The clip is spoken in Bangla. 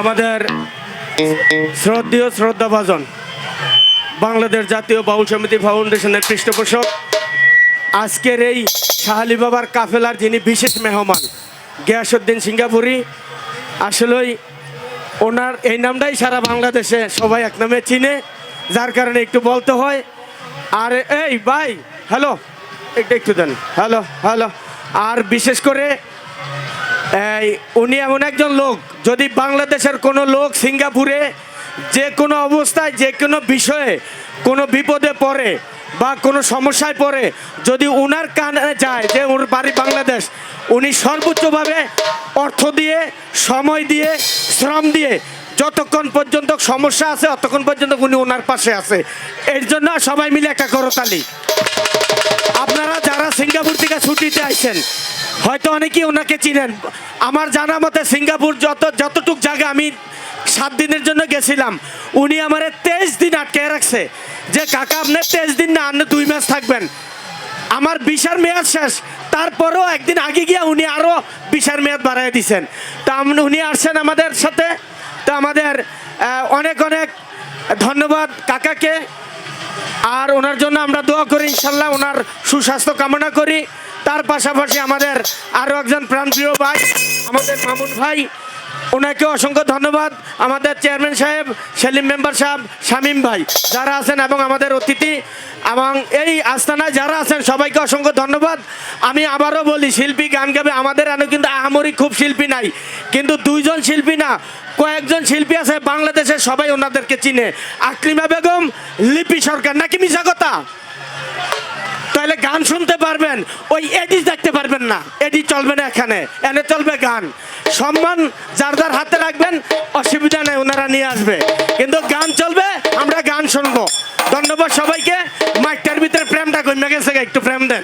আমাদের শ্রদ্ধেয় শ্রদ্ধাভাজন বাংলাদেশ জাতীয় বাউল সমিতি ফাউন্ডেশনের পৃষ্ঠপোষক, আজকের এই শাহালি বাবার কাফেলার যিনি বিশেষ মেহমান গিয়াসুদ্দিন সিঙ্গাপুরি, আসলেই ওনার এই নামটাই সারা বাংলাদেশে সবাই এক নামে চিনে, যার কারণে একটু বলতে হয়। আর এই ভাই, হ্যালো, একটু একটু দেন। Hello hello. আর বিশেষ করে উনি এমন একজন লোক, যদি বাংলাদেশের কোনো লোক সিঙ্গাপুরে যে কোনো অবস্থায়, যে কোনো বিষয়ে কোনো বিপদে পড়ে বা কোনো সমস্যায় পড়ে, যদি উনার কানে যায় যে ওর বাড়ি বাংলাদেশ, উনি সর্বোচ্চভাবে অর্থ দিয়ে, সময় দিয়ে, শ্রম দিয়ে, যতক্ষণ পর্যন্ত সমস্যা আছে ততক্ষণ পর্যন্ত উনি ওনার পাশে আছে। এর জন্য সবাই মিলে একটা করতালি। সিঙ্গাপুর থেকে ছুটিতে আসছেন হয়তো অনেকেই ওনাকে চিনেন। আমার জানা মতে সিঙ্গাপুর যত যতটুক জায়গা আমি সাত দিনের জন্য গেছিলাম, উনি আমার তেইশ দিন আটকে রাখছে। যে, কাকা, আপনি তেইশ দিন না, আপনি দুই মাস থাকবেন। আমার বিশার মেয়াদ শেষ। তারপরেও একদিন আগে গিয়ে উনি আরও বিশার মেয়াদ বাড়াই দিয়েছেন তা উনি আসছেন আমাদের সাথে। তো আমাদের অনেক অনেক ধন্যবাদ কাকাকে। আর ওনার জন্য আমরা দোয়া করি, ইনশাল্লাহ ওনার সুস্বাস্থ্য কামনা করি। তার পাশাপাশি আমাদের আরও একজন প্রাণপ্রিয় ভাই, আমাদের মামুন ভাই ওনাকে অসংখ্য ধন্যবাদ। আমাদের চেয়ারম্যান সাহেব, সেলিম মেম্বার সাহেব, শামীম ভাই, যারা আছেন এবং আমাদের অতিথি এবং এই আস্তানায় যারা আছেন, সবাইকে অসংখ্য ধন্যবাদ। আমি আবারও বলি, শিল্পী গান গাবে আমাদের এনে কিন্তু আহামরি খুব শিল্পী নাই। কিন্তু দুইজন শিল্পী না, কয়েকজন শিল্পী আছে বাংলাদেশের, সবাই ওনাদেরকে চিনে। আকলিমা বেগম, লিপি সরকার, নাকি মিশা কথা? তাহলে গান শুনতে পারবেন, ওই এডি দেখতে পারবেন না। এডি চলবে না এখানে, এনে চলবে গান। সম্মান যার যার হাতে রাখবেন, অসুবিধা নেই, ওনারা নিয়ে আসবে। কিন্তু গান চলবে, আমরা গান শুনব। ধন্যবাদ সবাইকে, মাইকটার ভিতরে প্রেমটা কমে গেছে একটু প্রেম দেন